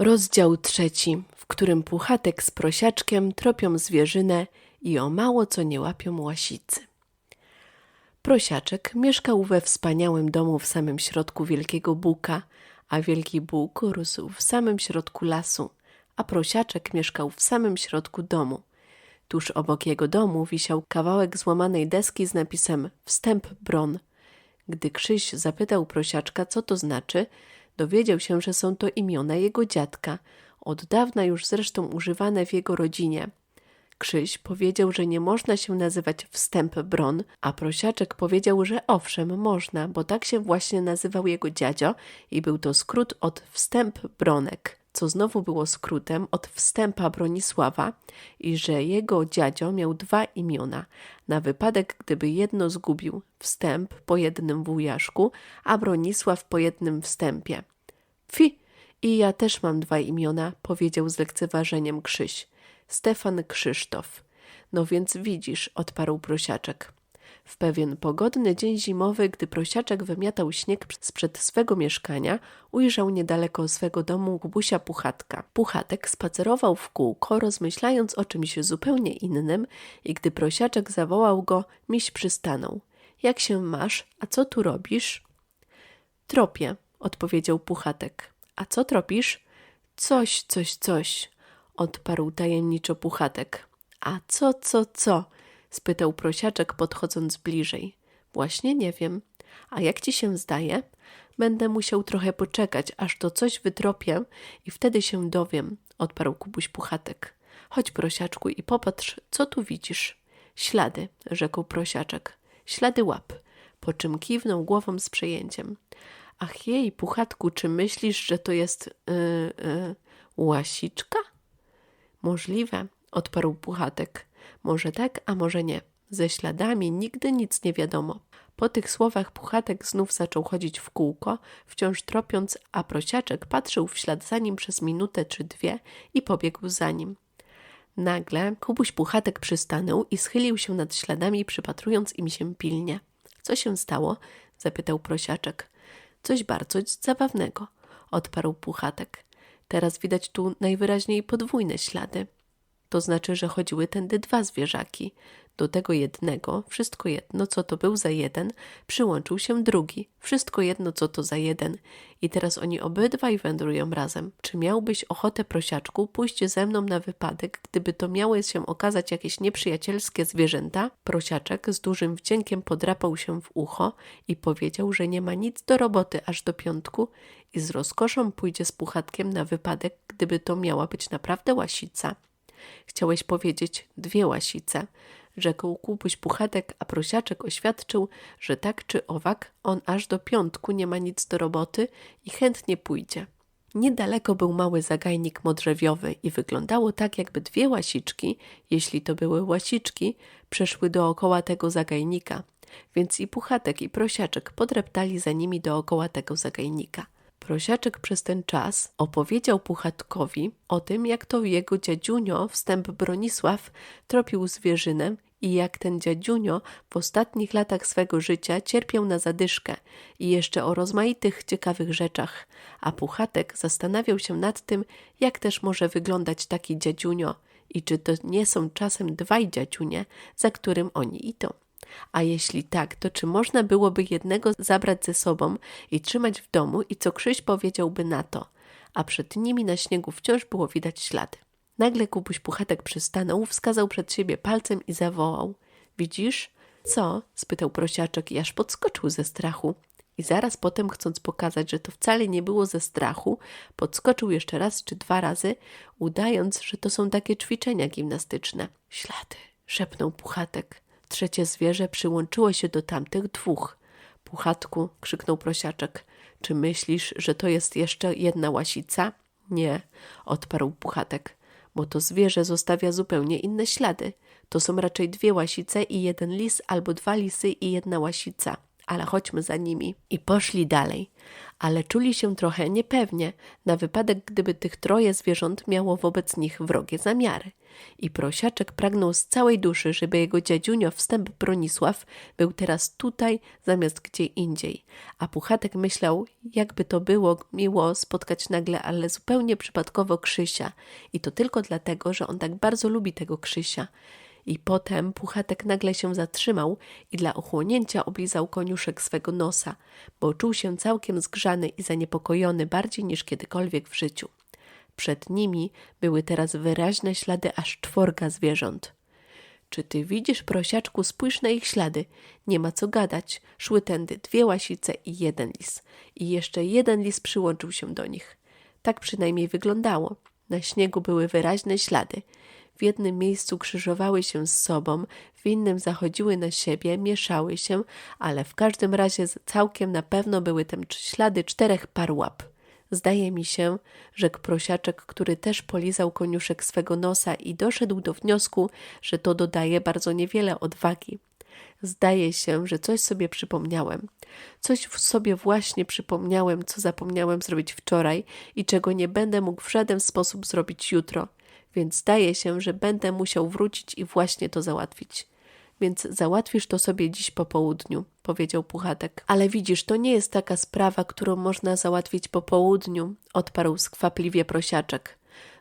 Rozdział trzeci, w którym Puchatek z Prosiaczkiem tropią zwierzynę i o mało co nie łapią łasicy. Prosiaczek mieszkał we wspaniałym domu w samym środku Wielkiego Buka, a Wielki Bóg rósł w samym środku lasu, a Prosiaczek mieszkał w samym środku domu. Tuż obok jego domu wisiał kawałek złamanej deski z napisem Wstęp Bron. Gdy Krzyś zapytał Prosiaczka, co to znaczy, dowiedział się, że są to imiona jego dziadka, od dawna już zresztą używane w jego rodzinie. Krzyś powiedział, że nie można się nazywać Wstęp Bron, a Prosiaczek powiedział, że owszem, można, bo tak się właśnie nazywał jego dziadzio i był to skrót od Wstęp Bronek, co znowu było skrótem od Wstępa Bronisława i że jego dziadzio miał dwa imiona, na wypadek gdyby jedno zgubił, Wstęp po jednym wujaszku, a Bronisław po jednym wstępie. Fi, i ja też mam dwa imiona, powiedział z lekceważeniem Krzyś. Stefan Krzysztof. No więc widzisz, odparł prosiaczek. W pewien pogodny dzień zimowy, gdy prosiaczek wymiatał śnieg sprzed swego mieszkania, ujrzał niedaleko swego domu Kubusia Puchatka. Puchatek spacerował w kółko, rozmyślając o czymś zupełnie innym i gdy prosiaczek zawołał go, miś przystanął. Jak się masz? A co tu robisz? Tropię, odpowiedział Puchatek. A co tropisz? Coś, coś, coś, odparł tajemniczo Puchatek. A co, co, co? Spytał prosiaczek, podchodząc bliżej. Właśnie nie wiem. A jak ci się zdaje? Będę musiał trochę poczekać, aż to coś wytropię i wtedy się dowiem, odparł Kubuś Puchatek. Chodź, prosiaczku, i popatrz, co tu widzisz. Ślady, rzekł prosiaczek. Ślady łap, po czym kiwnął głową z przejęciem. Ach jej, Puchatku, czy myślisz, że to jest yy, yy, łasiczka? Możliwe, odparł Puchatek. Może tak, a może nie. Ze śladami nigdy nic nie wiadomo. Po tych słowach Puchatek znów zaczął chodzić w kółko, wciąż tropiąc, a prosiaczek patrzył w ślad za nim przez minutę czy dwie i pobiegł za nim. Nagle Kubuś Puchatek przystanął i schylił się nad śladami, przypatrując im się pilnie. Co się stało? zapytał prosiaczek. Coś bardzo zabawnego, odparł Puchatek. Teraz widać tu najwyraźniej podwójne ślady. To znaczy, że chodziły tędy dwa zwierzaki. Do tego jednego, wszystko jedno, co to był za jeden, przyłączył się drugi, wszystko jedno, co to za jeden. I teraz oni obydwaj wędrują razem. Czy miałbyś ochotę, prosiaczku, pójść ze mną na wypadek, gdyby to miały się okazać jakieś nieprzyjacielskie zwierzęta? Prosiaczek z dużym wdziękiem podrapał się w ucho i powiedział, że nie ma nic do roboty aż do piątku i z rozkoszą pójdzie z puchatkiem na wypadek, gdyby to miała być naprawdę łasica. Chciałeś powiedzieć dwie łasice, rzekł Kubuś Puchatek, a prosiaczek oświadczył, że tak czy owak on aż do piątku nie ma nic do roboty i chętnie pójdzie. Niedaleko był mały zagajnik modrzewiowy i wyglądało tak, jakby dwie łasiczki, jeśli to były łasiczki, przeszły dookoła tego zagajnika, więc i Puchatek i Prosiaczek podreptali za nimi dookoła tego zagajnika. Prosiaczek przez ten czas opowiedział Puchatkowi o tym, jak to jego dziadziunio, wstęp Bronisław, tropił zwierzynę i jak ten dziadziunio w ostatnich latach swego życia cierpiał na zadyszkę i jeszcze o rozmaitych ciekawych rzeczach, a Puchatek zastanawiał się nad tym, jak też może wyglądać taki dziadziunio i czy to nie są czasem dwaj dziadziunie, za którym oni idą. A jeśli tak, to czy można byłoby jednego zabrać ze sobą i trzymać w domu i co Krzyś powiedziałby na to? A przed nimi na śniegu wciąż było widać ślady. Nagle Kubuś Puchatek przystanął, wskazał przed siebie palcem i zawołał. Widzisz? Co? spytał prosiaczek i aż podskoczył ze strachu. I zaraz potem, chcąc pokazać, że to wcale nie było ze strachu, podskoczył jeszcze raz czy dwa razy, udając, że to są takie ćwiczenia gimnastyczne. Ślady, szepnął Puchatek. Trzecie zwierzę przyłączyło się do tamtych dwóch. Puchatku, krzyknął prosiaczek. Czy myślisz, że to jest jeszcze jedna łasica? Nie, odparł Puchatek, bo to zwierzę zostawia zupełnie inne ślady. To są raczej dwie łasice i jeden lis albo dwa lisy i jedna łasica. Ale chodźmy za nimi. I poszli dalej, ale czuli się trochę niepewnie, na wypadek gdyby tych troje zwierząt miało wobec nich wrogie zamiary. I prosiaczek pragnął z całej duszy, żeby jego dziadziunio wstęp Bronisław był teraz tutaj zamiast gdzie indziej. A Puchatek myślał, jakby to było miło spotkać nagle, ale zupełnie przypadkowo Krzysia. I to tylko dlatego, że on tak bardzo lubi tego Krzysia. I potem Puchatek nagle się zatrzymał i dla ochłonięcia oblizał koniuszek swego nosa, bo czuł się całkiem zgrzany i zaniepokojony bardziej niż kiedykolwiek w życiu. Przed nimi były teraz wyraźne ślady aż czworga zwierząt. Czy ty widzisz, prosiaczku, spójrz na ich ślady. Nie ma co gadać. Szły tędy dwie łasice i jeden lis. I jeszcze jeden lis przyłączył się do nich. Tak przynajmniej wyglądało. Na śniegu były wyraźne ślady. W jednym miejscu krzyżowały się z sobą, w innym zachodziły na siebie, mieszały się, ale w każdym razie całkiem na pewno były tam ślady czterech par łap. Zdaje mi się, rzekł prosiaczek, który też polizał koniuszek swego nosa i doszedł do wniosku, że to dodaje bardzo niewiele odwagi. Zdaje się, że coś sobie przypomniałem. Coś w sobie właśnie przypomniałem, co zapomniałem zrobić wczoraj i czego nie będę mógł w żaden sposób zrobić jutro. Więc zdaje się, że będę musiał wrócić i właśnie to załatwić więc załatwisz to sobie dziś po południu, powiedział Puchatek. Ale widzisz, to nie jest taka sprawa, którą można załatwić po południu, odparł skwapliwie prosiaczek.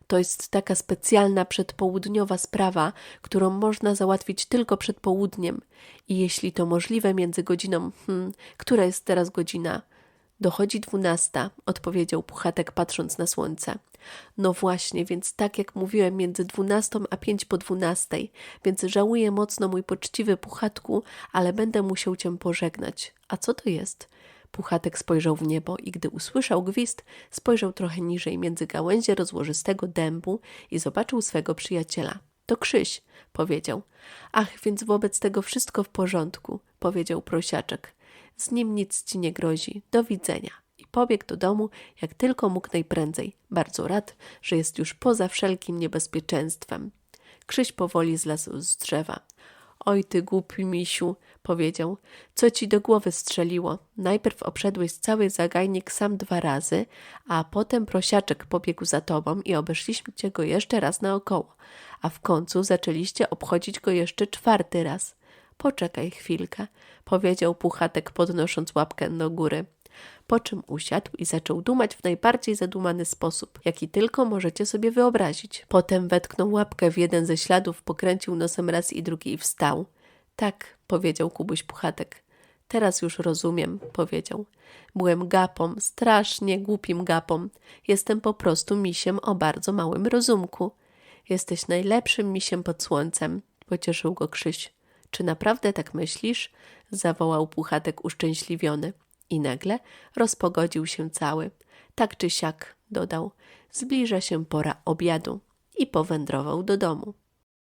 To jest taka specjalna przedpołudniowa sprawa, którą można załatwić tylko przed południem. I jeśli to możliwe między godziną, hmm, która jest teraz godzina? Dochodzi dwunasta, odpowiedział Puchatek patrząc na słońce. No właśnie, więc tak jak mówiłem, między dwunastą a pięć po dwunastej, więc żałuję mocno, mój poczciwy Puchatku, ale będę musiał cię pożegnać. A co to jest? Puchatek spojrzał w niebo i gdy usłyszał gwizd, spojrzał trochę niżej między gałęzie rozłożystego dębu i zobaczył swego przyjaciela. To Krzyś, powiedział. Ach, więc wobec tego wszystko w porządku, powiedział prosiaczek. Z nim nic ci nie grozi. Do widzenia. I pobiegł do domu, jak tylko mógł najprędzej. Bardzo rad, że jest już poza wszelkim niebezpieczeństwem. Krzyś powoli zlazł z drzewa. Oj, ty głupi misiu, powiedział, co ci do głowy strzeliło? Najpierw obszedłeś cały zagajnik sam dwa razy, a potem prosiaczek pobiegł za tobą i obeszliście go jeszcze raz naokoło, a w końcu zaczęliście obchodzić go jeszcze czwarty raz. Poczekaj chwilkę, powiedział Puchatek, podnosząc łapkę do góry. Po czym usiadł i zaczął dumać w najbardziej zadumany sposób, jaki tylko możecie sobie wyobrazić. Potem wetknął łapkę w jeden ze śladów, pokręcił nosem raz i drugi i wstał. Tak, powiedział Kubuś Puchatek. Teraz już rozumiem, powiedział. Byłem gapą, strasznie głupim gapą. Jestem po prostu misiem o bardzo małym rozumku. Jesteś najlepszym misiem pod słońcem, pocieszył go Krzyś. Czy naprawdę tak myślisz? zawołał Puchatek uszczęśliwiony. I nagle rozpogodził się cały. Tak czy siak, dodał, zbliża się pora obiadu i powędrował do domu.